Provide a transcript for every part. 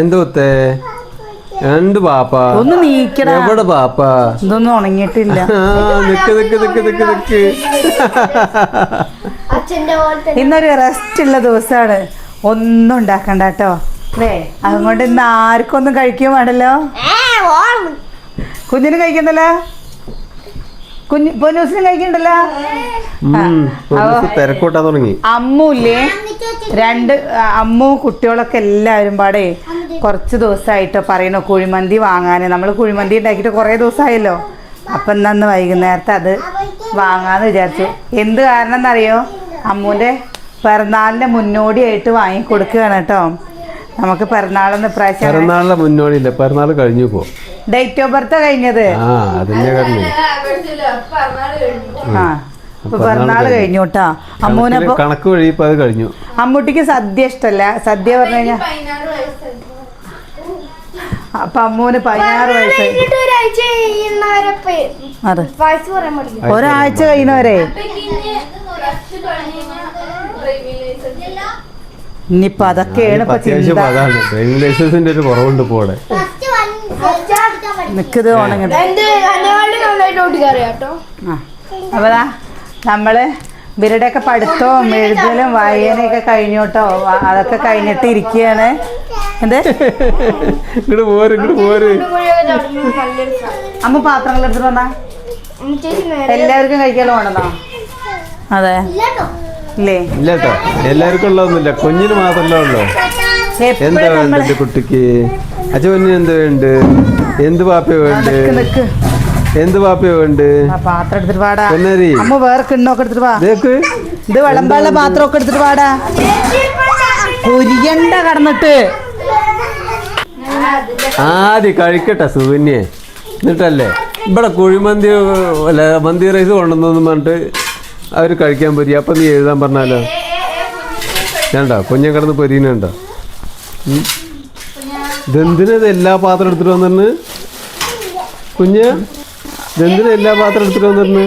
എന്തുത്തേ രണ്ട് പാപ്പ. ഒന്ന് നീക്കടാ. എവിടെ പാപ്പ? ഇതൊന്നും ഉണങ്ങിയിട്ടില്ല. നിക്ക് നിക്ക് നിക്ക് നിക്ക് നിക്ക്. ഇന്നൊരു റെസ്റ്റ് ഉള്ള ദിവസാണ്. ഒന്നും ഉണ്ടാക്കണ്ട കേട്ടോ. അല്ലേ അതുകൊണ്ട് ഇന്ന് ആർക്കും ഒന്നും കഴിക്കാൻ പാടല്ലോ. കഴിക്കുന്നല്ലോ? കുഞ്ഞു പൊന്നൂസിനും കഴിക്കണ്ടല്ലോ? തിരക്കൂട്ടാൻ തുടങ്ങി. അമ്മൂല്ലേ? രണ്ട് അമ്മു കുട്ടികളൊക്കെ എല്ലാവരും പാടെ കുറച്ച് ദിവസമായിട്ടോ പറയണോ കുഴിമന്തി വാങ്ങാൻ നമ്മൾ കുഴിമന്തി ഉണ്ടാക്കിയിട്ട് കുറേ ദിവസമായല്ലോ അപ്പം ഇന്നന്ന് വൈകുന്നേരത്തെ അത് വാങ്ങാന്ന് വിചാരിച്ചു. എന്ത് കാരണം എന്നറിയോ? അമ്മൂന്റെ പിറന്നാളിന്റെ മുന്നോടിയായിട്ട് വാങ്ങിക്കൊടുക്കുകയാണ് കേട്ടോ. നമുക്ക് പിറന്നാളെന്ന് പ്രാവശ്യം പിറന്നാളിന്റെ മുന്നോടിയില്ല. പിറന്നാൾ കഴിഞ്ഞു പോ ഡേറ്റ് ഓഫ് ബർത്ത് കഴിഞ്ഞത്. ആ അതിന്റെ കഴിഞ്ഞു. ആ പിറന്നാൾ കഴിഞ്ഞു. കേട്ടോ. അമ്മൂനപ്പൊ കണക്ക് വഴി അത് കഴിഞ്ഞു. അമ്മൂട്ടിക്ക് സദ്യ ഇഷ്ടല്ല. സദ്യ പറഞ്ഞു കഴിഞ്ഞാൽ അപ്പൊ അമ്മൂന് പതിനാറ് വയസ്സ്. അതെ. വയസ്സ് പറയാൻ പാടില്ല. ഒരാഴ്ച കഴിയുന്നവരെ. ഇനിയിപ്പൊ അതൊക്കെയാണ് ഇപ്പൊ ചിന്ത. ഡ്രൈവിംഗ് ലൈസൻസിന്റെ ഒരു കുറവുണ്ട് ഇപ്പൊ നിക്കത് ഉണങ്ങി എന്റെ അന്നേവാളുടെ നന്നായിട്ട് ഓടിക്കറിയാം കേട്ടോ. ആ അപ്പൊ ദാ നമ്മൾ ഇവരുടെയൊക്കെ പഠിത്തവും എഴുതലും വായനയൊക്കെ കഴിഞ്ഞോട്ടോ അതൊക്കെ കഴിഞ്ഞിട്ട് ഇരിക്കുകയാണ്. എന്ത്? ഇങ്ങോട്ട് പോര് ഇങ്ങോട്ട് പോര്. അമ്മ പാത്രങ്ങൾ എടുത്തിട്ട് വന്നാ? എല്ലാവർക്കും കഴിക്കാൻ വേണമെന്നോ അതെ. ഇല്ലേ? ഇല്ല കേട്ടോ. എല്ലാവർക്കും ഉള്ളതൊന്നുമില്ല. കുഞ്ഞിന് മാത്രമല്ല ഉള്ളൂ. എന്താ വേണ്ടത് കുട്ടിക്ക്? അച്ഛന് എന്ത് വേണ്ട എന്ത് പാപ്പ വേണ്ട എന്ത് പാപ്പ വേണ്ട പാത്രം എടുത്തിട്ട് പൊന്നരി. അമ്മ വേറെ കിണ്ണൊക്കെ എടുത്തിട്ട് വാ. ഇത് വിളമ്പാനുള്ള പാത്രമൊക്കെ എടുത്തിട്ട് വാടാ. പൊരിയണ്ട കടന്നിട്ട്. ആദ്യം കഴിക്കട്ടെ സുവിന്യെ. എന്നിട്ടല്ലേ? ഇവിടെ കുഴിമന്തി അല്ല മന്തി റൈസ് കൊണ്ടുവന്നു പറഞ്ഞിട്ട് അവർ കഴിക്കാൻ പൊരി അപ്പം നീ എഴുതാൻ പറഞ്ഞാലോ? വേണ്ട കുഞ്ഞൻ കിടന്ന് പൊരിയുന്നുണ്ടോ? ഉം. ഇതെന്തിനാ ഇത് എല്ലാ പാത്രം എടുത്തിട്ട് വന്നിരുന്നു? കുഞ്ഞ് ഇതെന്തിനാ എല്ലാ പാത്രം എടുത്തിട്ട് വന്നിരുന്നു?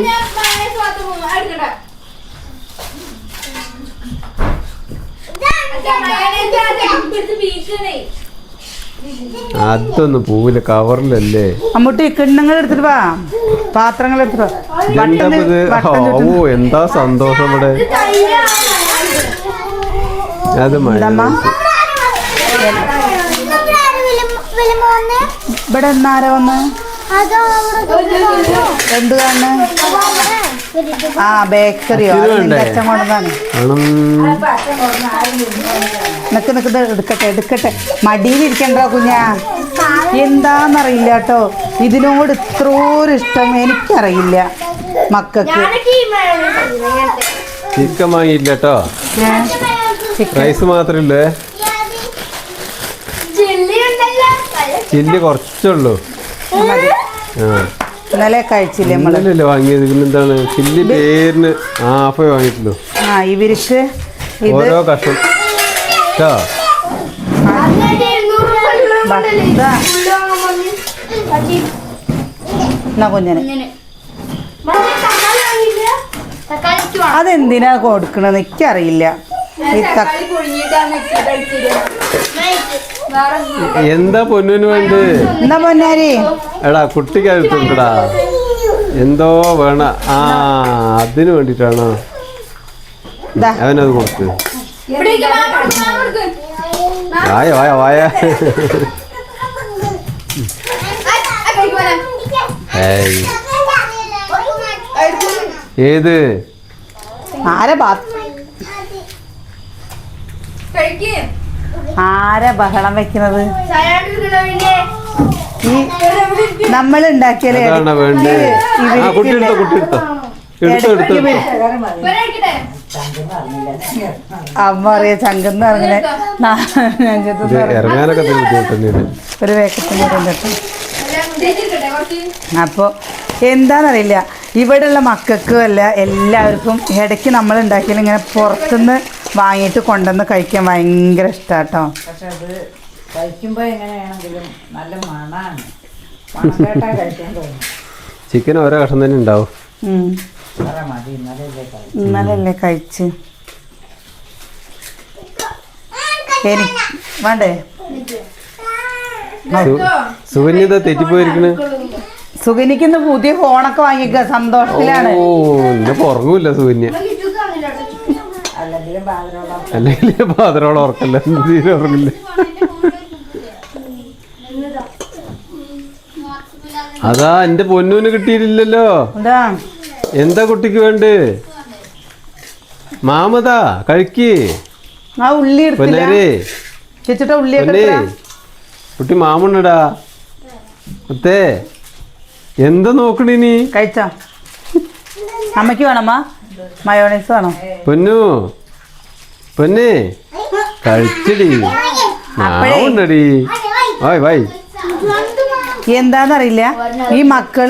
അതൊന്നും പോവില്ല കവറിലല്ലേ? അമ്മൂട്ടി കിണ്ണങ്ങൾ എടുത്തിട്ട് വാ. പാത്രങ്ങൾ എടുത്തിട്ട് ഓ എന്താ സന്തോഷം ഇവിടെ? അത് മഴ? ഇവിടെ ആരോ വന്ന്? എന്ത് കാണുന്നു. ആ ബേക്കറിയോ? അച്ഛൻ കൊണ്ടതാണ്. നിക്ക് നിക്ക് എടുക്കട്ടെ എടുക്കട്ടെ. മടിയിലിരിക്കണ്ടോ കുഞ്ഞാ. എന്താന്നറിയില്ല കേട്ടോ. ഇതിനോട് ഇത്രോരു ഇഷ്ടം എനിക്കറിയില്ല മക്കൾക്ക്. ചിക്കൻ വാങ്ങിയില്ല കേട്ടോ. റൈസ് മാത്രല്ലേ ചില്ലി ഉണ്ടല്ലോ ചില്ലി കുറച്ചുള്ളൂ. ഇന്നലെ കഴിച്ചില്ലേ നമ്മൾ? ഇന്നലല്ലേ വാങ്ങിയത്. പിന്നെന്താണ് ചില്ലി പേരിന് ഹാഫേ വാങ്ങിയിട്ടുള്ളൂ. ആ ഇവർക്ക് ഇത് ഓരോ കഷ്ണം. കേട്ടോ ബാ, ഇതാ. എന്നാ കുഞ്ഞന് തക്കാളിക്ക് അതെന്തിനാ കൊടുക്കണെന്ന് എനിക്കറിയില്ല. ഈ എന്താ പൊന്നിന് വേണ്ട എന്താ പൊന്നാരി? എടാ കുട്ടിക്ക് അടുത്തുണ്ടടാ എന്തോ വേണ ആ അതിന് വേണ്ടിട്ടാണോ. ദാ. അവനത് കൊടുത്ത്. വായ വായ വായ. ഏത്? ആരെ ബാ ആരാ ബഹളം വെക്കുന്നത്? ഈ നമ്മൾ ഉണ്ടാക്കിയാലേ അമ്മ അറിയ ചങ്കന്ന് ഇറങ്ങണേ. ഒരു വേക്കത്തിന് കേട്ടോ അപ്പോൾ എന്താണെന്നറിയില്ല ഇവിടെയുള്ള മക്കൾക്കും അല്ല എല്ലാവർക്കും ഇടയ്ക്ക് നമ്മൾ ഉണ്ടാക്കിയാൽ ഇങ്ങനെ പുറത്തുനിന്ന് വാങ്ങിയിട്ട് കൊണ്ടുവന്ന് കഴിക്കാൻ ഭയങ്കര ഇഷ്ടാട്ടോ. പക്ഷെ അത് കഴിക്കുമ്പോൾ എങ്ങനെയാണെങ്കിലും നല്ല മണം കഴിക്കാൻ തോന്നും ചിക്കൻ ഓരോ കഷ്ണം തന്നെ ഉണ്ടാവും. ഉം. അത്ര മതി ഇന്നലെ കഴിക്കും ഇന്നലല്ലേ കഴിച്ച്. വേണ്ടേ? സുഗനിക്കുന്ന തെറ്റിപ്പോയിരിക്കണ്. പുതിയ ഫോണൊക്കെ വാങ്ങിക്ക സന്തോഷത്തിലാണ്. ഓ ഇന്നിപ്പോ അല്ലെങ്കിലും പാതിരോളം അല്ലെങ്കിൽ പാതിരോളം ഉറക്കല്ല തീരെ ഉറങ്ങില്ല അതാ എന്റെ പൊന്നൂന് കിട്ടിയിട്ടില്ലല്ലോ. എന്താ? കുട്ടിക്ക് വേണ്ടേ? മാമതാ കഴിക്ക്. പൊന്നേരേ. കുട്ടി മാമണ്ണടാ. മുത്തേ എന്താ നോക്കണീ കഴിച്ചോ. അമ്മയ്ക്ക് വേണമ്മ മയോണൈസ് വേണോ? പൊന്നു പൊന്നേ. കഴിച്ചടി ഉണ്ടടി വായ് വൈ എന്താന്നറിയില്ല. ഈ മക്കൾ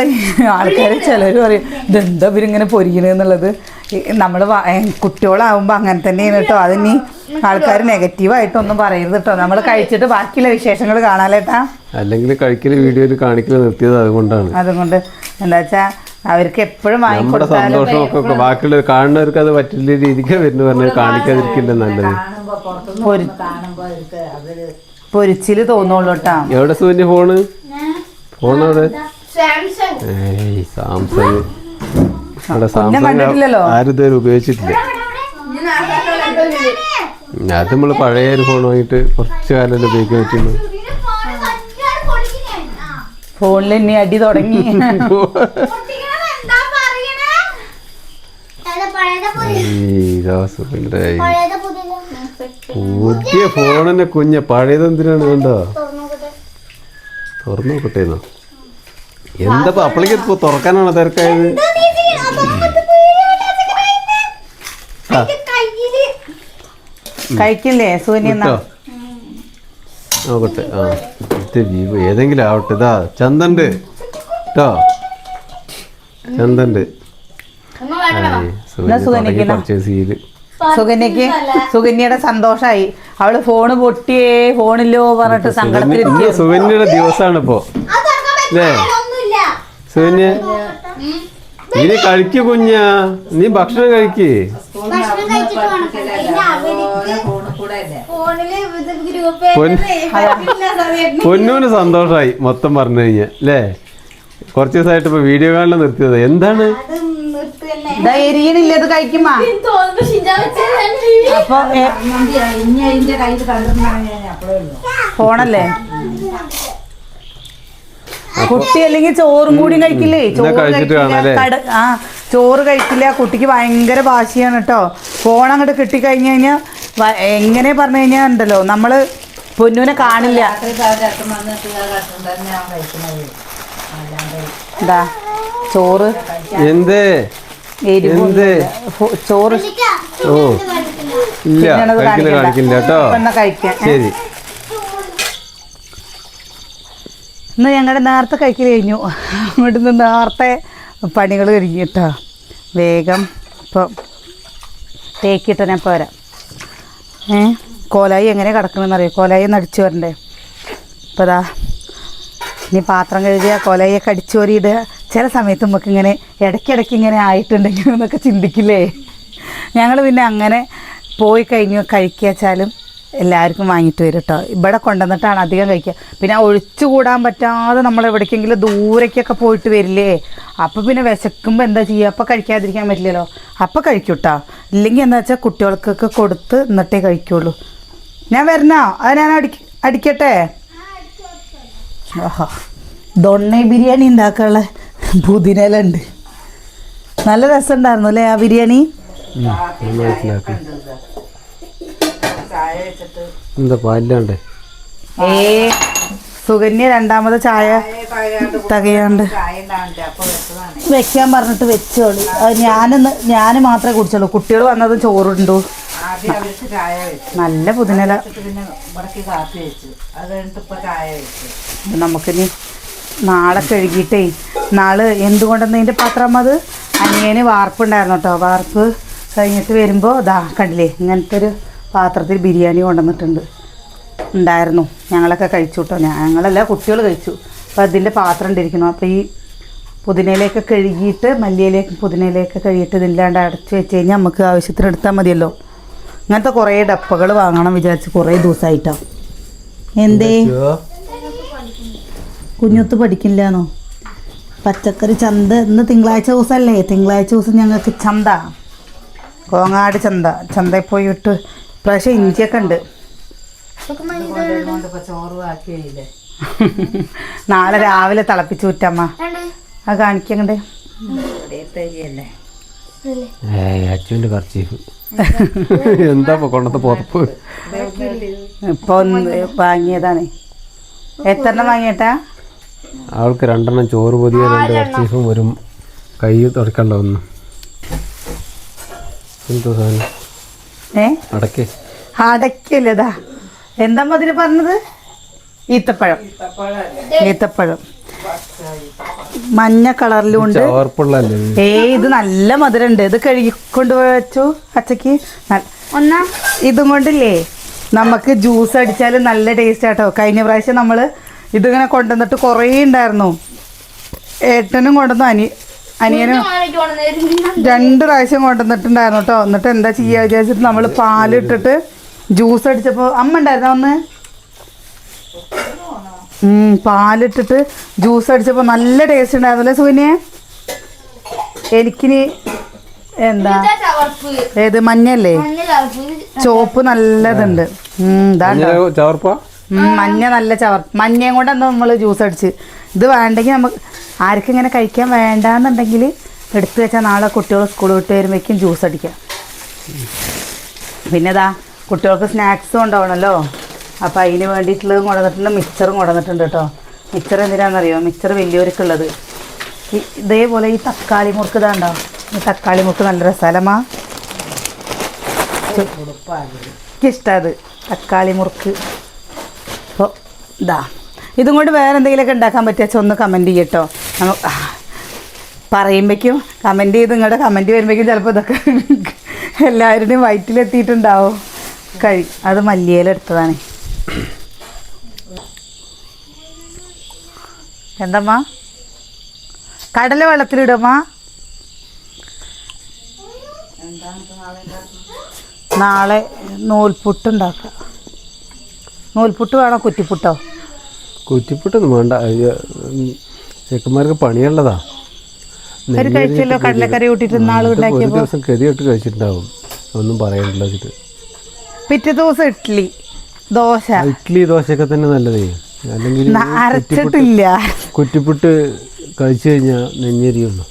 ആൾക്കാർ ചിലർ പറയും ഇതെന്താ ഇവരിങ്ങനെ പൊരിക്കണെന്നുള്ളത് നമ്മൾ കുട്ടികളാവുമ്പോൾ അങ്ങനെ തന്നെയാണ് കേട്ടോ. അതിനി ആൾക്കാർ നെഗറ്റീവായിട്ടൊന്നും പറയരുത് കേട്ടോ. നമ്മൾ കഴിച്ചിട്ട് ബാക്കിയുള്ള വിശേഷങ്ങൾ കാണാലേട്ടാ അല്ലെങ്കിൽ കഴിക്കൽ വീഡിയോയിൽ കാണിക്കൽ നിർത്തിയത് അതുകൊണ്ടാണ്. അതുകൊണ്ട് എന്താ വെച്ചാ അവർക്ക് എപ്പോഴും നമ്മുടെ വാങ്ങിക്കൊടുത്താലും സന്തോഷമൊക്കെ ബാക്കിയുള്ള കാണുന്നവർക്ക് അത് പറ്റില്ല രീതിക്ക് വരുന്നു പറഞ്ഞ് കാണിക്കാതിരിക്കില്ല നല്ലത്. പൊരിച്ചിൽ തോന്നുള്ളൂ കേട്ടാ. എവിടെ സുവിന്റെ ഫോണ്? ഫോൺ അവിടെ സാംസങ്. ഏയ് സാംസങ്. അവിടെ. സാംസങ് ആരും ഇതുവരെ ഉപയോഗിച്ചിട്ടില്ല. അത് നമ്മൾ പഴയ ഒരു ഫോൺ വാങ്ങിയിട്ട് കുറച്ച് കാലം ഉപയോഗിക്കാൻ പറ്റുള്ളൂ. ഫോണിൽ എന്നെ അടി തുടങ്ങി ഏയ് ഇതാ സുഖിന്റെ പുതിയ ഫോണിന്റെ കുഞ്ഞ പഴയത് എന്തിനാണ് കണ്ടോ? തുറന്നു നോക്കട്ടേന്നോ. എന്താ അപ്പളേക്ക് ഇപ്പൊ തുറക്കാനാണോ തിരക്കായത്? കഴിക്കില്ലേ സൂര്യ നോക്കട്ടെ. ആ ഇത് വിവോ ഏതെങ്കിലും ആവട്ടെ. ഇതാ ചന്തണ്ട് കേട്ടോ ചന്തണ്ട് സുഖനിക്കണോ? പർച്ചേസ് ചെയ്ത്. സുകന്യക്ക് സുകന്യയുടെ സന്തോഷായി. അവൾ ഫോണ് പൊട്ടിയേ ഫോണില്ലോ പറഞ്ഞിട്ട് സങ്കടത്തിൽ സുകന്യയുടെ ദിവസമാണ് ഇപ്പോ അല്ലേ സുകന്യ ഇനി കഴിക്കു കുഞ്ഞാ. നീ ഭക്ഷണം കഴിക്ക്. പൊന്നൂന് സന്തോഷായി മൊത്തം പറഞ്ഞു കഴിഞ്ഞാ അല്ലേ? കുറച്ച് ദിവസമായിട്ട് ഇപ്പൊ വീഡിയോ കാണാൻ നിർത്തിയത്. എന്താണ്? എരിയണില്ല ഇത് കഴിക്കുമാ തോന്നുമ്പോ ഷിജാ വെച്ചത് അപ്പൊ ഫോണല്ലേ? കുട്ടി അല്ലെങ്കിൽ ചോറും കൂടി കഴിക്കില്ലേ? ചോറ് കഴിക്കില്ല ആ ചോറ് കഴിക്കില്ല. കുട്ടിക്ക് ഭയങ്കര വാശിയാണ് കേട്ടോ ഫോൺ അങ്ങോട്ട് കിട്ടിക്കഴിഞ്ഞു കഴിഞ്ഞാൽ എങ്ങനെ പറഞ്ഞു കഴിഞ്ഞാൽ ഉണ്ടല്ലോ നമ്മൾ പൊന്നൂനെ കാണില്ല. എന്താ? ചോറ്? എന്തേ? ചോറ് ഓ. ഇല്ല. കാണിക്കില്ല കേട്ടോ? ശരി. ഇന്ന് ഞങ്ങളുടെ നേരത്തെ കഴിക്കൽ കഴിഞ്ഞു. ഇവിടുന്ന് നേരത്തെ പണികൾ കഴിഞ്ഞു കേട്ടോ. വേഗം ഇപ്പം തേക്കിട്ട് ഞാൻ പോരാ. ഏ? കോലായി എങ്ങനെ കിടക്കണമെന്ന് അറിയാം കോലായി ഒന്ന് അടിച്ചു വരണ്ടേ? ഇപ്പോൾ ഇനി പാത്രം കഴുകിയ കോലായിയൊക്കെ അടിച്ചു വരിയിടുക. ചില സമയത്ത് നമുക്ക് ഇങ്ങനെ ഇടയ്ക്കിടയ്ക്ക് ഇങ്ങനെ ആയിട്ടുണ്ടെങ്കിൽ എന്നൊക്കെ ചിന്തിക്കില്ലേ? ഞങ്ങൾ പിന്നെ അങ്ങനെ പോയി കഴിഞ്ഞ് കഴിക്കുക വെച്ചാലും എല്ലാവർക്കും വാങ്ങിയിട്ട് വരും കേട്ടോ ഇവിടെ കൊണ്ടുവന്നിട്ടാണ് അധികം കഴിക്കുക. പിന്നെ ഒഴിച്ചു കൂടാൻ പറ്റാതെ നമ്മൾ എവിടേക്കെങ്കിലും ദൂരേക്കൊക്കെ പോയിട്ട് വരില്ലേ? അപ്പോൾ പിന്നെ വിശക്കുമ്പോൾ എന്താ ചെയ്യുക? അപ്പോൾ കഴിക്കാതിരിക്കാൻ പറ്റില്ലല്ലോ. അപ്പോൾ കഴിക്കും കേട്ടോ ഇല്ലെങ്കിൽ എന്താ വെച്ചാൽ കുട്ടികൾക്കൊക്കെ കൊടുത്ത് എന്നിട്ടേ കഴിക്കുള്ളൂ. ഞാൻ വരണോ? അത് ഞാൻ അടി അടിക്കട്ടെ? ഓഹോ ദൊണ്ണ ബിരിയാണി ഉണ്ടാക്കാനുള്ള പുതിനയിലുണ്ട്. നല്ല രസമുണ്ടായിരുന്നു അല്ലേ ആ ബിരിയാണി? സുഗന്യ എന്താ പാലില്ലാണ്ടേ? ഏ സുകന്യ രണ്ടാമത് ചായ തകയാണ്ട്. വെക്കാൻ പറഞ്ഞിട്ട് വെച്ചോളി. അത് ഞാനൊന്ന് ഞാൻ മാത്രമേ കുടിച്ചുള്ളൂ. കുട്ടികൾ വന്നത് ചോറുണ്ടു. നല്ല പുതിനല നമുക്കിനി നാളെ കഴുകിയിട്ടേ. നാൾ എന്തുകൊണ്ടെന്നതിന്റെ പാത്രം അത്? അനിയന് വാർപ്പുണ്ടായിരുന്നു കേട്ടോ. വാർപ്പ് കഴിഞ്ഞിട്ട് വരുമ്പോൾ ദാ കണ്ടില്ലേ ഇങ്ങനത്തെ ഒരു പാത്രത്തിൽ ബിരിയാണി കൊണ്ടുവന്നിട്ടുണ്ട്. ഉണ്ടായിരുന്നു. ഞങ്ങളൊക്കെ കഴിച്ചു കേട്ടോ. ഞങ്ങളല്ല കുട്ടികൾ കഴിച്ചു. അപ്പോൾ അതിന്റെ പാത്രം ഇട്ടിരിക്കുന്നു. അപ്പോൾ ഈ പുതിനയിലേക്ക് കഴുകിയിട്ട് മല്ലിയിലേക്ക് പുതിനയിലേക്ക് കഴുകിയിട്ട് ഇതില്ലാണ്ട് അടച്ച് വെച്ച് കഴിഞ്ഞാൽ നമുക്ക് ആവശ്യത്തിന് എടുത്താൽ മതിയല്ലോ. ഇങ്ങനത്തെ കുറേ ഡപ്പകൾ വാങ്ങണം വിചാരിച്ച് കുറേ ദിവസമായിട്ടോ എന്തേ? കുഞ്ഞൊത്ത് പഠിക്കില്ലാന്നോ? പച്ചക്കറി ചന്ത ഇന്ന് തിങ്കളാഴ്ച ദിവസമല്ലേ തിങ്കളാഴ്ച ദിവസം ഞങ്ങൾക്ക് ചന്ത. കോങ്ങാട് ചന്ത. ചന്തയിൽ പോയിട്ട് പ്രാവശ്യം ഇഞ്ചിയൊക്കെ ഉണ്ട്. നാളെ രാവിലെ തിളപ്പിച്ചു വിറ്റമ്മ അത് കാണിക്കണ്ടേ എന്താ ഇപ്പൊ കൊണ്ടത്തെ പുറപ്പ് ഇപ്പൊ വാങ്ങിയതാണ്. എത്രണ്ണം വാങ്ങിയിട്ടാ? അവൾക്ക് രണ്ടെണ്ണം ചോറ് പൊതിയ രണ്ട് കർച്ചീഫും ഒരു കൈ തുടക്കണ്ട ഒന്ന്. എന്തോ സാധനം? അടക്കേ അടയ്ക്കല്ലതാ എന്താ അതിന് പറഞ്ഞത്? ഈത്തപ്പഴം. ഈത്തപ്പഴം. മഞ്ഞ കളറിലും ഉണ്ട് ഏ ഇത്? ഏയ് ഇത് നല്ല മധുരണ്ട്. ഇത് കഴുകിക്കൊണ്ട് വെച്ചു അച്ചക്ക് ഒന്നാ? ഇതും കൊണ്ടില്ലേ? നമുക്ക് ജ്യൂസ് അടിച്ചാൽ നല്ല ടേസ്റ്റ് ആട്ടോ. കഴിഞ്ഞ പ്രാവശ്യം നമ്മൾ ഇതിങ്ങനെ കൊണ്ടുവന്നിട്ട് കുറേ ഉണ്ടായിരുന്നു. ഏട്ടനും കൊണ്ടുവന്നു അനി അനിയനും രണ്ട് പ്രാവശ്യം കൊണ്ടുവന്നിട്ടുണ്ടായിരുന്നു കേട്ടോ എന്നിട്ട് എന്താ ചെയ്യാ വിചാരിച്ചിട്ട് നമ്മൾ പാലിട്ടിട്ട് ജ്യൂസ് അടിച്ചപ്പോൾ അമ്മ ഉണ്ടായിരുന്നോ ഒന്ന് ഉം, പാലിട്ടിട്ട് ജ്യൂസ് അടിച്ചപ്പോൾ നല്ല ടേസ്റ്റ് ഉണ്ടായിരുന്നല്ലേ സുവിനെ എനിക്കിനി എന്താ? ചവർപ്പ്. ഏത് മഞ്ഞല്ലേ മഞ്ഞ ചോപ്പ് നല്ലതുണ്ട്. ചവർപ്പാ? മഞ്ഞ നല്ല ചവർ മഞ്ഞയും കൊണ്ടാണ് നമ്മൾ ജ്യൂസ് അടിച്ച്. ഇത് വേണ്ടെങ്കിൽ നമുക്ക് ആർക്കും ഇങ്ങനെ കഴിക്കാൻ വേണ്ടാന്നുണ്ടെങ്കിൽ എടുത്തു വെച്ചാൽ നാളെ കുട്ടികൾ സ്കൂളിൽ വിട്ട് വരുമ്പോഴേക്കും ജ്യൂസ് അടിക്കാം. പിന്നെ കുട്ടികൾക്ക് സ്നാക്സും ഉണ്ടാവണമല്ലോ അപ്പോൾ അതിന് വേണ്ടിയിട്ടുള്ളതും കൊണ്ടുവന്നിട്ടുണ്ട് മിക്സറും കൊണ്ടുവന്നിട്ടുണ്ട് കേട്ടോ മിക്സർ എന്തിനാണെന്നറിയോ മിക്സർ വലിയവർക്കുള്ളത്. ഇതേപോലെ ഈ തക്കാളി മുറുക്ക് ഇതാണ്ടോ ഈ തക്കാളി മുറുക്ക് നല്ല രസലമാ എനിക്കിഷ്ടം അത്. തക്കാളി മുറുക്ക്. അപ്പോൾ ഇതാ ഇതും കൊണ്ട് വേറെ എന്തെങ്കിലുമൊക്കെ ഉണ്ടാക്കാൻ പറ്റിയാൽ ഒന്ന് കമന്റ് ചെയ്യട്ടോ നമുക്ക് പറയുമ്പോഴേക്കും കമന്റ് ചെയ്ത് നിങ്ങളുടെ കമന്റ് വരുമ്പോഴേക്കും ചിലപ്പോൾ ഇതൊക്കെ എല്ലാവരുടെയും വയറ്റിലെത്തിയിട്ടുണ്ടാവും കഴി അത് മല്ലിയിലെടുത്തതാണ് എന്തമ്മാ? കടല വെള്ളത്തിലിടുമ്മ നാളെ നൂൽപുട്ട് ഉണ്ടാക്കാം. നൂൽപുട്ട് വേണോ കുറ്റിപ്പുട്ടോ? കുറ്റിപ്പുട്ടൊന്നും വേണ്ട. ഇത് ചെക്കന്മാർക്ക് പണിയുള്ളതാ. ഒരു കഴിച്ചല്ലോ കടലക്കറി കൂട്ടിയിട്ട് നാൾ ഒരു ഉണ്ടാക്കിയപ്പോൾ ദിവസം കെതിയിട്ട് കഴിച്ചിട്ടുണ്ടാവും. ഒന്നും പറയണ്ടല്ലോ വെച്ചിട്ട്. പിറ്റേ ദിവസം ഇഡ്ഡലി ദോശ. ഇഡ്ഡലി ദോശയൊക്കെ തന്നെ നല്ലതേ. അല്ലെങ്കിൽ കുറ്റിപ്പുട്ട് കഴിച്ചു കഴിഞ്ഞാൽ നെഞ്ഞെരിയുള്ളൂ.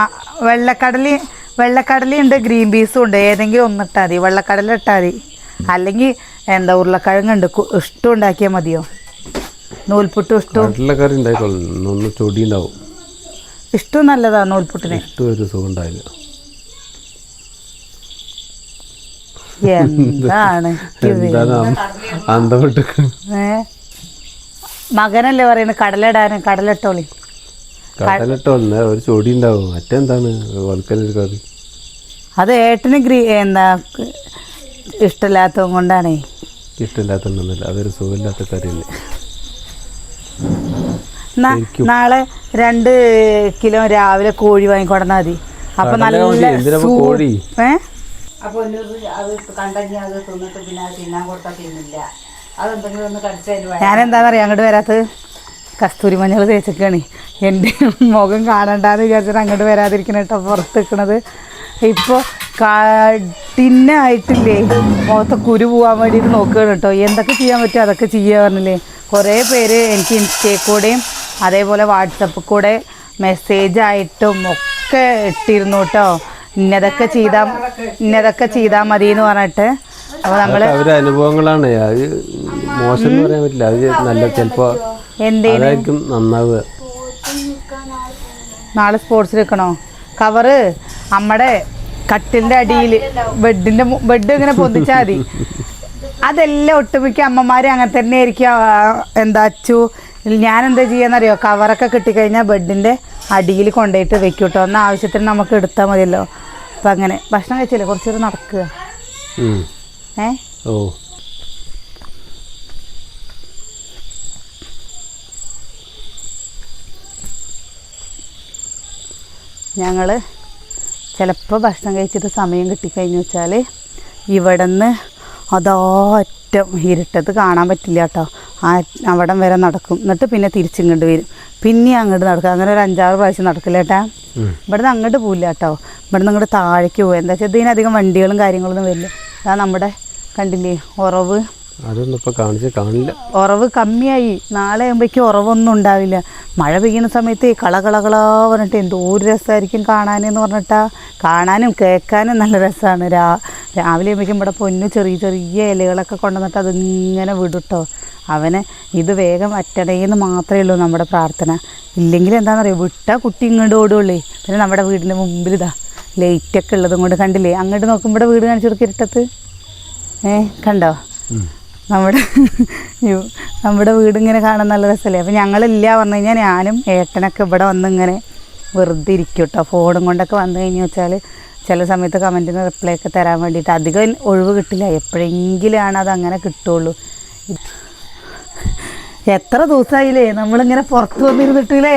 ആ വെള്ളക്കടലി വെള്ളക്കടലി ഉണ്ട് ഗ്രീൻ പീസും ഉണ്ട്. ഏതെങ്കിലും ഒന്ന് ഇട്ടാൽ മതി. വെള്ളക്കടല ഇട്ടാൽ മതി. അല്ലെങ്കിൽ എന്താ ഉരുളക്കിഴങ്ങുണ്ട്. ഉണ്ട് ഇഷ്ടം ഉണ്ടാക്കിയാൽ മതിയോ? നൂൽപുട്ടും ഇഷ്ടം? ഇഷ്ടവും നല്ലതാ നൂൽപുട്ടിന്. എന്താണ്? മകനല്ലേ പറയുന്നത്? കടലിടാൻ കടലിട്ടോളി. കടലിട്ടോന്ന് ഒരു ചൊടി ഉണ്ടാവും മറ്റെന്താണ്? വൽക്കലൊരു കറി. അത് ഏട്ടന് ഗ്രീ എന്താ ഇഷ്ടമില്ലാത്തത് കൊണ്ടാണേ. ഇഷ്ടമില്ലാത്തൊന്നുമില്ല അതൊരു സുഖമില്ലാത്ത കറിയല്ലേ. നാളെ രണ്ട് കിലോ രാവിലെ കോഴി വാങ്ങിക്കൊടുന്നാ മതി. അപ്പൊ നല്ല കോഴി? ഏ? അപ്പോൾ അത് കണ്ടെങ്കിൽ അത് തിന്നിട്ട് പിന്നെ അത് തിന്നാൻ കൊടുത്താൽ തിന്നില്ല. അതെന്തെങ്കിലും ഒന്ന് കടിച്ചതിന് ഞാൻ എന്താണെന്നറിയാം അങ്ങോട്ട് വരാത്തത്? കസ്തൂരി മഞ്ഞൾ തേച്ചൊക്കെയാണ് എന്റെ മുഖം കാണണ്ടാന്ന് വിചാരിച്ചിട്ട് അങ്ങോട്ട് വരാതിരിക്കണം കേട്ടോ പുറത്ത് നിൽക്കണത് ഇപ്പോൾ കഠിനായിട്ടില്ലേ മുഖത്തെ കുരു പോകാൻ വേണ്ടിയിട്ട് നോക്കുകയാണ് കേട്ടോ എന്തൊക്കെ ചെയ്യാൻ പറ്റുമോ അതൊക്കെ ചെയ്യുക പറഞ്ഞില്ലേ? കുറേ പേര് എനിക്ക് ഇൻസ്റ്റയിൽ കൂടെയും അതേപോലെ വാട്സപ്പിൽ കൂടെ മെസ്സേജ് ആയിട്ടും ഒക്കെ ഇട്ടിരുന്നു കേട്ടോ ഇന്നതൊക്കെ ചെയ്താൽ ഇന്നതൊക്കെ ചെയ്താൽ മതി എന്ന് പറഞ്ഞിട്ട് അപ്പോൾ നമ്മൾ അതൊക്കെ അവരുടെ അനുഭവങ്ങളാണ്. അത് മോശം എന്ന് പറയാൻ പറ്റില്ല. അത് നല്ല ചിലപ്പോ എന്തേ അതായിരിക്കും നന്നാവുക. നാളെ സ്പോർട്സ് വെക്കണോ കവറ് അമ്മടെ കട്ടിലിന്റെ അടിയിൽ ബെഡിന്റെ ബെഡ് ഇങ്ങനെ പൊന്തിച്ചാൽ മതി. അതെല്ലാം ഒട്ടുമിക്ക അമ്മമാര് അങ്ങനെ തന്നെ ആയിരിക്കും. എന്താ അച്ചു? ഞാൻ എന്താ ചെയ്യാന്നറിയോ? കവറൊക്കെ കിട്ടിക്കഴിഞ്ഞാൽ ബെഡിന്റെ അടിയിൽ കൊണ്ടുപോയിട്ട് വെക്കും കേട്ടോ എന്ന ആവശ്യത്തിന് നമുക്ക് എടുത്താൽ മതിയല്ലോ. അപ്പം അങ്ങനെ ഭക്ഷണം കഴിച്ചില്ലേ? കുറച്ചൊരു നടക്കുക. ഏ? ഓ. ഞങ്ങൾ ചിലപ്പോൾ ഭക്ഷണം കഴിച്ചിട്ട് സമയം കിട്ടിക്കഴിഞ്ഞു വെച്ചാൽ ഇവിടെ നിന്ന് അതോറ്റം ഇരുട്ടത് ഇരുട്ടത്ത് കാണാൻ പറ്റില്ല കേട്ടോ. ആ അവിടം വരെ നടക്കും. എന്നിട്ട് പിന്നെ തിരിച്ചിങ്ങോട്ട് വരും. പിന്നെ അങ്ങോട്ട് നടക്കും. അങ്ങനെ ഒരു അഞ്ചാറ് പ്രാവശ്യം നടക്കില്ല ഇവിടെ ഇവിടുന്ന് അങ്ങോട്ട് പോവില്ല കേട്ടോ. ഇവിടുന്ന് അങ്ങോട്ട് താഴേക്ക് പോകും എന്താ വെച്ചാൽ ഇതിനധികം വണ്ടികളും കാര്യങ്ങളൊന്നും വരില്ല. അതാ നമ്മുടെ കണ്ടില്ലേ? ഉറവ്. ഉറവ് കമ്മിയായി. നാളെ ആകുമ്പോഴേക്കും ഉറവൊന്നും ഉണ്ടാവില്ല. മഴ പെയ്യുന്ന സമയത്ത് കള കള കള പറഞ്ഞിട്ട് എന്തോ ഒരു രസമായിരിക്കും കാണാനെന്ന് പറഞ്ഞിട്ടാ. കാണാനും കേൾക്കാനും നല്ല രസമാണ് രാ രാവിലെ ആകുമ്പോഴേക്കും ഇവിടെ പൊന്നു ചെറിയ ചെറിയ ഇലകളൊക്കെ കൊണ്ടുവന്നിട്ട് അതിങ്ങനെ വിടുട്ടോ. അവനെ ഇത് വേഗം അറ്റടയെന്ന് മാത്രമേ ഉള്ളൂ നമ്മുടെ പ്രാർത്ഥന. ഇല്ലെങ്കിൽ എന്താണെന്നറിയോ? വിട്ടാൽ കുട്ടി ഇങ്ങോട്ട് ഓടുള്ളേ. പിന്നെ നമ്മുടെ വീടിന്റെ മുമ്പിൽ ഇതാ. ലൈറ്റൊക്കെ ഉള്ളതും കൊണ്ട് കണ്ടില്ലേ? അങ്ങോട്ട് നോക്കുമ്പോൾ വീട് കാണിച്ചു കൊടുക്കുക ഇരുട്ടത്ത്. ഏ കണ്ടോ? നമ്മുടെ നമ്മുടെ വീട് ഇങ്ങനെ കാണാൻ നല്ല രസമല്ലേ അപ്പം ഞങ്ങളില്ല പറഞ്ഞു കഴിഞ്ഞാൽ ഞാനും ഏട്ടനൊക്കെ ഇവിടെ വന്ന് ഇങ്ങനെ വെറുതെ ഇരിക്കും കേട്ടോ ഫോണും കൊണ്ടൊക്കെ വന്നു കഴിഞ്ഞു വെച്ചാൽ ചില സമയത്ത് കമന്റിന് റിപ്ലൈ ഒക്കെ തരാൻ വേണ്ടിയിട്ട് അധികം ഒഴിവ് കിട്ടില്ല. എപ്പോഴെങ്കിലാണ് അത് അങ്ങനെ കിട്ടുള്ളൂ. എത്ര ദിവസമായില്ലേ നമ്മളിങ്ങനെ പുറത്ത് വന്നിരുന്നിട്ടില്ലേ?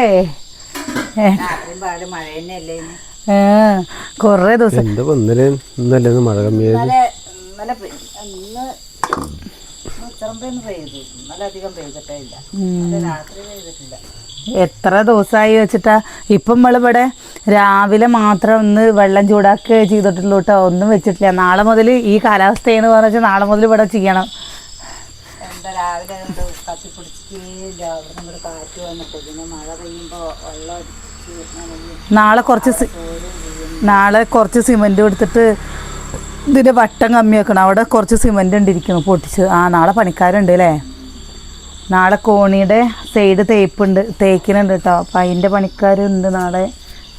ഏ രാത്രിയും പാട് മഴ തന്നെയല്ലേ ഏ, കുറേ ദിവസം. മഴ കമ്മിയായത്. ഇന്നലെ ഇന്നലെ പെയ്- ഇന്ന് ഇന്ന് ഉച്ചറമ്പേന്ന് പെയ്തു ഇന്നലെ അധികം രാത്രി പെയ്തിട്ടില്ല. എത്ര ദിവസമായി വെച്ചിട്ടാ? ഇപ്പം നമ്മളിവിടെ രാവിലെ മാത്രം ഒന്ന് വെള്ളം ചൂടാക്കുക ചെയ്തിട്ടുള്ളൂ കേട്ടോ ഒന്നും വെച്ചിട്ടില്ല. നാളെ മുതൽ ഈ കാലാവസ്ഥയെന്ന് പറഞ്ഞാൽ നാളെ മുതൽ ഇവിടെ ചെയ്യണം. എന്താ രാവിലെ കൊണ്ട് കത്തിപ്പിടിച്ചില്ല അവിടെ നമ്മുടെ കാറ്റ് വന്നിട്ട്. പിന്നെ മഴ പെയ്യുമ്പോൾ വെള്ളം നാളെ കുറച്ച് നാളെ കുറച്ച് സിമെന്റ് എടുത്തിട്ട് ഇതിന്റെ വട്ടം കമ്മിയാക്കണം അവിടെ കുറച്ച് സിമെന്റ് ഉണ്ടിരിക്കുന്നു. പൊട്ടിച്ച്. ആ നാളെ പണിക്കാരുണ്ട് അല്ലേ? നാളെ കോണിയുടെ സൈഡ് തേപ്പുണ്ട്. തേക്കിനുണ്ട് കേട്ടോ. അപ്പം അതിന്റെ പണിക്കാരുണ്ട് നാളെ.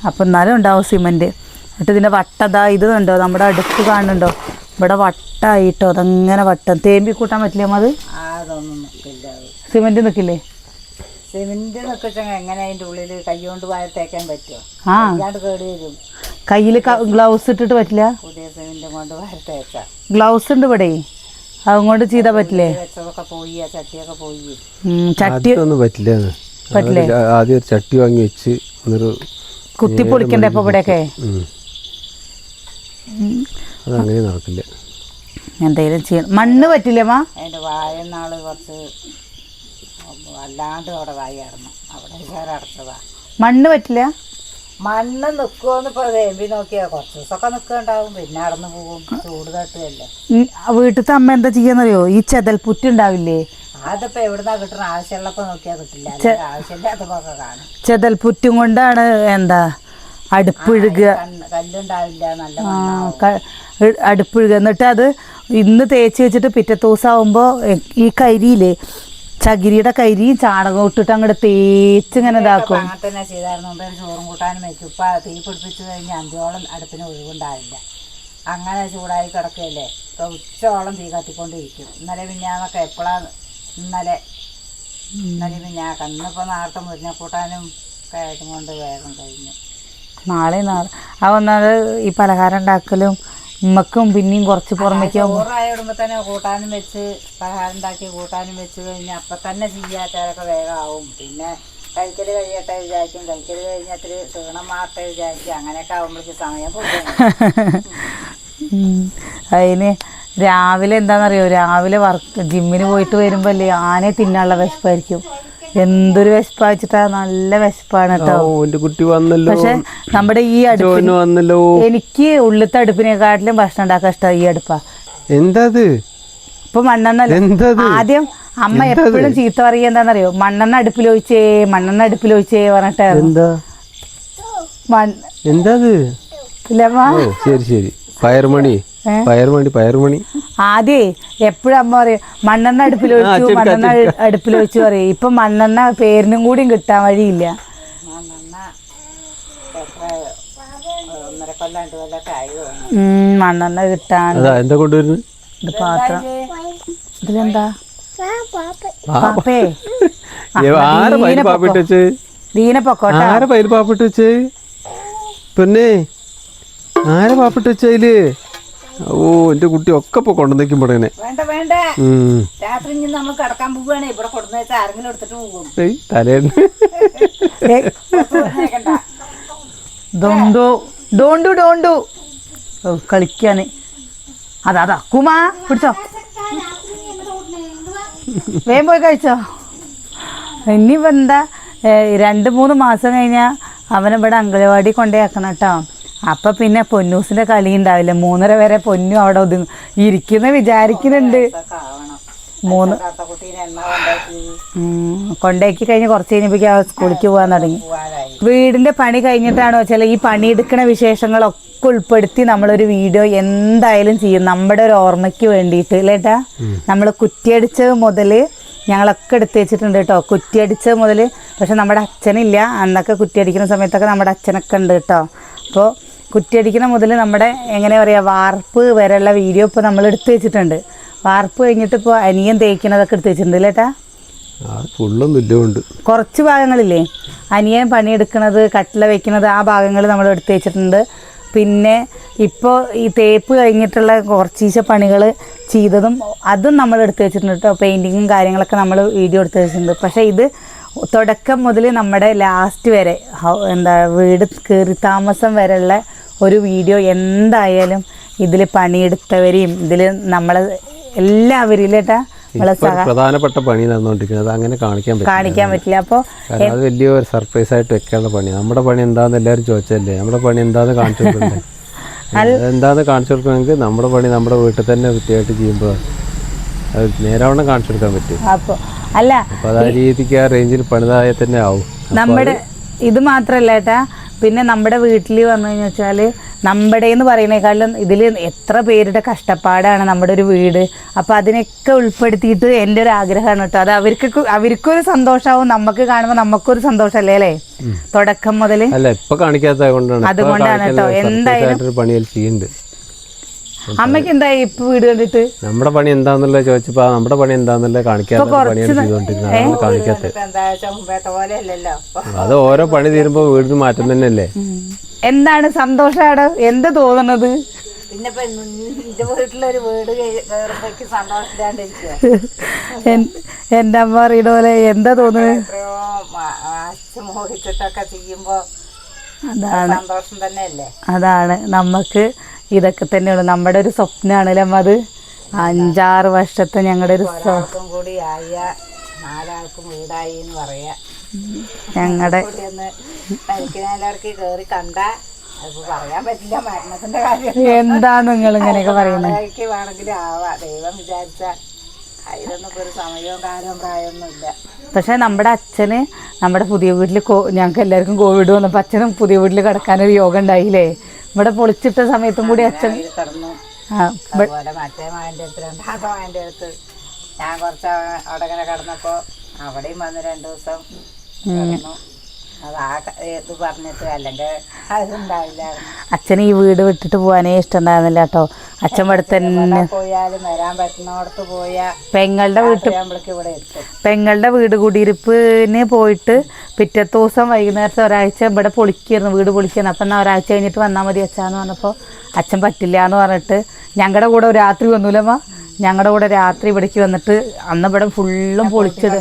അപ്പം എന്നാലും ഉണ്ടാവും സിമന്റ് എന്നിട്ട് ഇതിന്റെ വട്ടതാ ഇത് കണ്ടോ? നമ്മുടെ അടുത്ത് കാണുന്നുണ്ടോ? ഇവിടെ വട്ടായിട്ടോ. അതങ്ങനെ വട്ടം. തേമ്പി കൂട്ടാൻ പറ്റില്ല അത്? സിമന്റ് നിൽക്കില്ലേ സിമെന്റ് എങ്ങനെ ഉള്ളിൽ വായ തേക്കാൻ പറ്റുമോ ആ. അല്ലാണ്ട് കേട് വരും. കയ്യിൽ ഗ്ലൗസ് ഇട്ടിട്ട് പറ്റില്ല? പുതിയ സിമെന്റ് കൊണ്ട് വായ തേക്കാം ഗ്ലൗസ് ഉണ്ട് ഇവിടെ. അതുകൊണ്ട് ചെയ്താൽ പറ്റില്ലേ? വെച്ചതൊക്കെ പോയി ആ ചട്ടിയൊക്കെ പോയി. ചട്ടി ഒന്നും പറ്റില്ല. പറ്റില്ലേ? ആദ്യം ഒരു ചട്ടി വാങ്ങി വെച്ച് എന്നൊരു കുത്തി പൊളിക്കണ്ടേ ഇപ്പൊ ഇവിടെയൊക്കെ. അതങ്ങനെ നടക്കില്ല. എന്തെങ്കിലും ചെയ്യണം. മണ്ണ് പറ്റില്ലേ മാ? അതിന്റെ വായ നാൾ കുറച്ച് വല്ലാണ്ട് അവിടെ വായായിരുന്നു അവിടെ വേറെ അടുത്തതാ. മണ്ണ് പറ്റില്ല? മണ്ണ് നിൽക്കുമെന്ന് ഇപ്പോൾ വേമ്പി നോക്കിയാൽ കുറച്ച് ദിവസമൊക്കെ നിൽക്കുന്നുണ്ടാവും പിന്നെ അടന്നു പോകും. ചൂട് തട്ടുകയല്ലേ. വീട്ടിലത്തെ അമ്മ എന്താ ചെയ്യാന്നറിയോ? ഈ ചെതൽപുറ്റ് ഉണ്ടാവില്ലേ? അതിപ്പോ എവിടുന്നാ കിട്ടണ? ആവശ്യമുള്ളപ്പോ നോക്കിയാ കിട്ടില്ല. അല്ലെങ്കിൽ ആവശ്യമില്ലാത്തപ്പോൾ കാണും. ചെതൽപുറ്റും കൊണ്ടാണ് എന്താ അടുപ്പിഴുകുക കണ്ണ് കല്ലുണ്ടാവില്ല. നല്ല അടുപ്പിഴുക എന്നിട്ട് അത് ഇന്ന് തേച്ച് വെച്ചിട്ട് പിറ്റേ ദിവസം ആവുമ്പോൾ ഈ കരിയില്ലേ ചകിരിയുടെ കരിയും ചാണകവും ഇട്ടിട്ട് അങ്ങോട്ട് തേച്ച് ഇങ്ങനെ ഇതാക്കും അങ്ങനെ തന്നെ ചെയ്തായിരുന്നു. മുമ്പേ ചോറും കൂട്ടാനും വെക്കും ഇപ്പം തീ പിടിപ്പിച്ച് കഴിഞ്ഞാൽ അന്ത്യോളം അടുപ്പിന് ഒഴിവുണ്ടാവില്ല അങ്ങനെ ചൂടായി കിടക്കുകയല്ലേ. ഇപ്പം ഉച്ചയോളം തീ കത്തിക്കൊണ്ടിരിക്കും. ഇന്നലെ മിഞ്ഞാന്നൊക്കെ എപ്പോഴാണ് ഇന്നലെ? ഇന്നലെ മിഞ്ഞാ കന്നിപ്പോൾ നേരത്തെ മുരിഞ്ഞ കൂട്ടാനും ആയിട്ടും കൊണ്ട് വേഗം കഴിഞ്ഞു. നാളെ നാളെ. ആ ഒന്നാമത് ഈ പലഹാരം ഉണ്ടാക്കലും ഉമ്മക്കും പിന്നെയും കുറച്ച് പുറമേക്ക് തന്നെ കൂട്ടാനും വെച്ച് പലഹാരം ഉണ്ടാക്കി കൂട്ടാനും വെച്ച് കഴിഞ്ഞാൽ അപ്പം തന്നെ ചെയ്യാത്തവരൊക്കെ വേഗം ആവും പിന്നെ കഴിക്കൽ കഴിയട്ടെ വിചാരിക്കും. കഴിക്കൽ കഴിഞ്ഞാൽ ഇത്തിരി ക്ഷീണം മാറട്ടെ വിചാരിക്കും. അങ്ങനെയൊക്കെ ആകുമ്പോഴേക്ക് സമയം പോകും. അതിന് രാവിലെ എന്താണെന്നറിയോ? രാവിലെ വർക്ക് ജിമ്മിന് പോയിട്ട് വരുമ്പോൾ അല്ലേ ആനയെ തിന്നാനുള്ള വിശപ്പായിരിക്കും. എന്തൊരു വിശപ്പാച്ചിട്ടാ. നല്ല വിശപ്പാണ് കേട്ടോ കുട്ടി വന്നല്ലോ. പക്ഷെ നമ്മുടെ ഈ അടുപ്പിന് വന്നല്ലോ. എനിക്ക് ഉള്ളിത്തെ അടുപ്പിനെക്കാട്ടിലും ഭക്ഷണം ഉണ്ടാക്കാൻ ഇഷ്ടം ഈ അടുപ്പാ. എന്താ അത് ഇപ്പൊ മണ്ണെണ്ണ ആദ്യം അമ്മ എപ്പോഴും ചീത്ത പറയുക എന്താണെന്നറിയോ മണ്ണെന്ന അടുപ്പിൽ ഒഴിച്ചേ മണ്ണെണ്ണ അടുപ്പിൽ ഒഴിച്ചേ പറഞ്ഞിട്ടായിരുന്നു എന്താ? ശരി ശരി. പയർമണി? പയർമണി പയർമണി ആദ്യേ എപ്പോഴും അമ്മ പറയും? മണ്ണെണ്ണ അടുപ്പിൽ ഒഴിച്ചു ചുരുക്കം, മണ്ണെണ്ണ അടുപ്പിൽ ഒഴിച്ചു പറയും. ഇപ്പൊ മണ്ണെണ്ണ പേരിനും കൂടിയും കിട്ടാൻ വഴിയില്ല. മണ്ണെണ്ണ കിട്ടാൻ എന്താ കൊണ്ടുവരുന്നത് പാത്രം. ഇതിലെന്താ? പാപ്പേ. വെച്ച്? ദീന പൊക്കോട്ട. ആരെ പാപ്പിട്ട് വെച്ചേ? പിന്നെ ആരെ പാപ്പിട്ട് വെച്ചതിൽ ഓ എന്റെ കുട്ടി ഒക്കെ ഇപ്പൊ കൊണ്ടുവന്നേക്കും പറയണേ. ഇവിടെ കളിക്കാന്. അതാ അതാ. കുമാ പിടിച്ചോ. വേഗം പോയി കഴിച്ചോ. ഇനിയിപ്പോ എന്താ രണ്ട് മൂന്ന് മാസം കഴിഞ്ഞാൽ അവനിവിടെ അങ്കലവാടി കൊണ്ടേക്കണം കേട്ടോ. അപ്പം പിന്നെ പൊന്നൂസിന്റെ കളി ഉണ്ടാവില്ല. മൂന്നര വരെ പൊന്നു അവിടെ ഒതുങ്ങും ഇരിക്കുന്ന വിചാരിക്കുന്നുണ്ട്. മൂന്ന് കൊണ്ടേക്കി കഴിഞ്ഞ് കുറച്ച് കഴിഞ്ഞപ്പോഴേക്കും അവൻ സ്കൂളിലേക്ക് പോകാൻ തുടങ്ങി. വീടിന്റെ പണി കഴിഞ്ഞിട്ടാണോ വെച്ചാൽ ഈ പണിയെടുക്കണ വിശേഷങ്ങളൊക്കെ ഉൾപ്പെടുത്തി നമ്മളൊരു വീഡിയോ എന്തായാലും ചെയ്യും. നമ്മുടെ ഒരു ഓർമ്മയ്ക്ക് വേണ്ടിയിട്ട് അല്ലേട്ടാ നമ്മൾ കുറ്റിയടിച്ചത് മുതൽ ഞങ്ങളൊക്കെ എടുത്തു വെച്ചിട്ടുണ്ട് കേട്ടോ. കുറ്റിയടിച്ചത് മുതൽ പക്ഷെ നമ്മുടെ അച്ഛനില്ല. അന്നൊക്കെ കുറ്റിയടിക്കുന്ന സമയത്തൊക്കെ നമ്മുടെ അച്ഛനൊക്കെ ഉണ്ട് കേട്ടോ. അപ്പോൾ കുറ്റിയടിക്കുന്ന മുതൽ നമ്മുടെ എങ്ങനെ പറയുക വാർപ്പ് വരെയുള്ള വീഡിയോ ഇപ്പോൾ നമ്മൾ എടുത്തു വെച്ചിട്ടുണ്ട്. വാർപ്പ് കഴിഞ്ഞിട്ട് ഇപ്പോൾ അനിയൻ തേക്കുന്നതൊക്കെ എടുത്തു വെച്ചിട്ടുണ്ട് അല്ലേട്ടാ കുറച്ച് ഭാഗങ്ങളില്ലേ? അനിയൻ പണിയെടുക്കുന്നത് കട്ടില വെക്കുന്നത് ആ ഭാഗങ്ങൾ നമ്മൾ എടുത്തു വെച്ചിട്ടുണ്ട്. പിന്നെ ഇപ്പോൾ ഈ തേപ്പ് കഴിഞ്ഞിട്ടുള്ള കുറച്ചീശ പണികൾ ചെയ്തതും അതും നമ്മൾ എടുത്തു വെച്ചിട്ടുണ്ട് കേട്ടോ. പെയിന്റിങ്ങും കാര്യങ്ങളൊക്കെ നമ്മൾ വീഡിയോ എടുത്തു വെച്ചിട്ടുണ്ട്. പക്ഷേ ഇത് തുടക്കം മുതൽ നമ്മുടെ ലാസ്റ്റ് വരെ എന്താ വീട് കയറി താമസം വരെയുള്ള ഒരു വീഡിയോ എന്തായാലും ഇതിൽ പണിയെടുത്തവരെയും ഇതിൽ നമ്മൾ എല്ലാവരും ഇല്ലേട്ടാ നമ്മളെ ഇപ്പൊ സഹ പ്രധാനപ്പെട്ട പണി നടന്നുകൊണ്ടിരിക്കുന്നത്. അങ്ങനെ കാണിക്കാൻ പറ്റില്ല. കാണിക്കാൻ പറ്റില്ല. അപ്പോൾ അത് വലിയൊരു സർപ്രൈസ് ആയിട്ട് വെക്കാനുള്ള പണി. നമ്മുടെ പണി എന്താന്ന് എല്ലാവരും ചോദിച്ചല്ലേ നമ്മുടെ പണി എന്താന്ന് കാണിച്ചു കൊടുക്കണ്ടേ എന്താന്ന് കാണിച്ചു കൊടുക്കണമെങ്കിൽ നമ്മുടെ പണി നമ്മുടെ വീട്ടിൽ തന്നെ വൃത്തിയായിട്ട് ചെയ്യുമ്പോൾ അത് നേരാവണ്ണം കാണിച്ചു കൊടുക്കാൻ പറ്റും. അപ്പോൾ അല്ല അപ്പോൾ ആ രീതിക്ക് ആ റേഞ്ചിൽ പണിതായ തന്നെ ആവും. നമ്മുടെ ഇത് മാത്രല്ല ഏട്ടാ. പിന്നെ നമ്മുടെ വീട്ടിൽ വന്നു കഴിഞ്ഞാൽ വെച്ചാൽ നമ്മുടെ എന്ന് പറയുന്നേക്കാളും ഇതിൽ എത്ര പേരുടെ കഷ്ടപ്പാടാണ് നമ്മുടെ ഒരു വീട്. അപ്പോൾ അതിനൊക്കെ ഉൾപ്പെടുത്തിയിട്ട് എന്റെ ഒരു ആഗ്രഹമാണ് കേട്ടോ. അത് അവർക്ക് അവർക്കൊരു സന്തോഷമാവും നമുക്ക് കാണുമ്പോൾ നമുക്കൊരു സന്തോഷമല്ലേ അല്ലേ? തുടക്കം മുതൽ അല്ല ഇപ്പൊ കാണിക്കാത്തത് കൊണ്ടാണ്. അതുകൊണ്ടാണ് കേട്ടോ. എന്തായാലും- അമ്മയ്ക്ക് എന്തായി ഇപ്പൊ വീട് കണ്ടിട്ട്? നമ്മുടെ പണി എന്താന്നുള്ള ചോദിച്ചപ്പോ നമ്മുടെ പണി എന്താന്നുള്ള കാണിക്കാത്ത പണിയാണ് എന്താ അത് ഓരോ പണി തീരുമ്പോ വീടിന് മാറ്റം തന്നെയല്ലേ? എന്താണ് സന്തോഷാണ് എന്ത് തോന്നണത്? പിന്നെ എന്റെ വീട്ടിലൊരു വീട് കയറുമ്പോഴേക്ക് സന്തോഷമില്ലാണ്ടിരിക്കുക അമ്മ അറിയണ പോലെ എന്താ തോന്നുന്നത് എത്രയോ മോഹിച്ചിട്ടൊക്കെ ചെയ്യുമ്പോ അതാണ്. സന്തോഷം തന്നെയല്ലേ? അതാണ്. നമുക്ക് ഇതൊക്കെ തന്നെയുള്ളൂ. നമ്മുടെ ഒരു സ്വപ്നമാണല്ലേ അമ്മ അത്? അഞ്ചാറ് വർഷത്തെ ഞങ്ങളുടെ ഒരു സ്വപ്നം കൂടി ആയ നാലാൾക്കും വീടായി എന്ന് പറയാ. ഞങ്ങളുടെ കയറി കണ്ട പറയാൻ പറ്റില്ല. മരണത്തിന്റെ കാര്യം. എന്താ നിങ്ങൾ ഇങ്ങനെയൊക്കെ പറയുന്നത് വേണമെങ്കിലും ആവാ. ദൈവം വിചാരിച്ച അതിലൊന്നും ഒരു സമയവും കാലവും പ്രായമൊന്നും ഇല്ല പക്ഷെ നമ്മുടെ അച്ഛന് നമ്മുടെ പുതിയ വീട്ടിൽ ഞങ്ങൾക്ക് എല്ലാവർക്കും കോവിഡ് വന്നപ്പോൾ അച്ഛനും പുതിയ വീട്ടിൽ കിടക്കാനൊരു യോഗം ഉണ്ടായില്ലേ? ഇവിടെ പൊളിച്ചിട്ട സമയത്തും കൂടി അച്ഛൻ അതുപോലെ മറ്റേ മായന്റെ അടുത്ത് രണ്ടാമത്തെ മായന്റെ അടുത്ത്. ഞാൻ കുറച്ച് അവ- അവിടെ ഇങ്ങനെ കടന്നപ്പോ അവിടെയും വന്ന് രണ്ടു ദിവസം കിടന്നു. അത് ആ ക- ഇത് പറഞ്ഞിട്ട് അല്ലെങ്കിൽ അതുണ്ടാവില്ലായിരുന്നു അച്ഛന് ഈ വീട് വിട്ടിട്ട് പോകാനേ ഇഷ്ടമുണ്ടായിരുന്നില്ല കേട്ടോ അച്ഛൻ ഇവിടെ തന്നെ പോയാലും വരാൻ പറ്റുന്നിടത്ത് പോയാൽ പെങ്ങളുടെ വീട്ടിൽ ഇവിടെ എത്തും. പെങ്ങളുടെ വീട് കുടിയിരിപ്പിന് പോയിട്ട് പിറ്റത്തെ ദിവസം വൈകുന്നേരത്തെ ഒരാഴ്ച ഇവിടെ പൊളിക്കായിരുന്നു വീട് പൊളിക്കുന്നു അപ്പം എന്നാൽ ഒരാഴ്ച കഴിഞ്ഞിട്ട് വന്നാൽ മതി അച്ഛാന്ന് പറഞ്ഞപ്പോൾ അച്ഛൻ പറ്റില്ല എന്ന് പറഞ്ഞിട്ട് ഞങ്ങളുടെ കൂടെ ഒരു രാത്രി വന്നൂലമ്മ. ഞങ്ങളുടെ കൂടെ രാത്രി ഇവിടേക്ക് വന്നിട്ട് അന്ന് ഇവിടെ ഫുള്ളും പൊളിച്ചത്.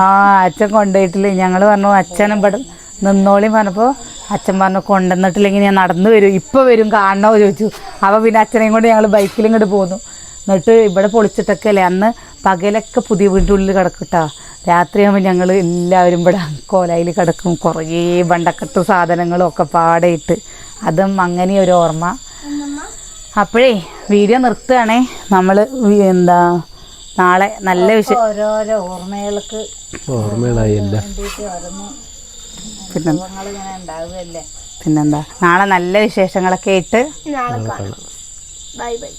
ആ അച്ഛൻ കൊണ്ടുപോയിട്ടില്ല ഞങ്ങൾ പറഞ്ഞു അച്ഛനും ഇവിടെ നിന്നോളിയും പറഞ്ഞപ്പോൾ അച്ഛൻ പറഞ്ഞു കൊണ്ടുവന്നിട്ടില്ലെങ്കിൽ ഞാൻ നടന്നു വരും. ഇപ്പോൾ വരും കാണണോ? ചോദിച്ചു. അപ്പോൾ പിന്നെ അച്ഛനെയും കൊണ്ട് ഞങ്ങൾ ബൈക്കിൽ ഇങ്ങോട്ട് പോന്നു. എന്നിട്ട് ഇവിടെ പൊളിച്ചിട്ടൊക്കെ അല്ലേ? അന്ന് പകലൊക്കെ പുതിയ വീടിന്റെ ഉള്ളിൽ കിടക്കട്ടാ. രാത്രിയാകുമ്പോൾ ഞങ്ങൾ എല്ലാവരും ഇവിടെ കോലായിൽ കിടക്കും. കുറേ ബണ്ടക്കത്ത് സാധനങ്ങളും ഒക്കെ പാടയിട്ട്. അതും അങ്ങനെ ഒരു ഓർമ്മ. അപ്പോഴേ വീഡിയോ നിർത്തുകയാണേ. നമ്മൾ എന്താ നാളെ നല്ല വിഷയം ഓരോരോ ഓർമ്മകൾക്ക് ഓർമ്മകളായില്ല പിന്നെ പിന്നെന്താ നാളെ നല്ല വിശേഷങ്ങളൊക്കെ കാണാം. Bye bye.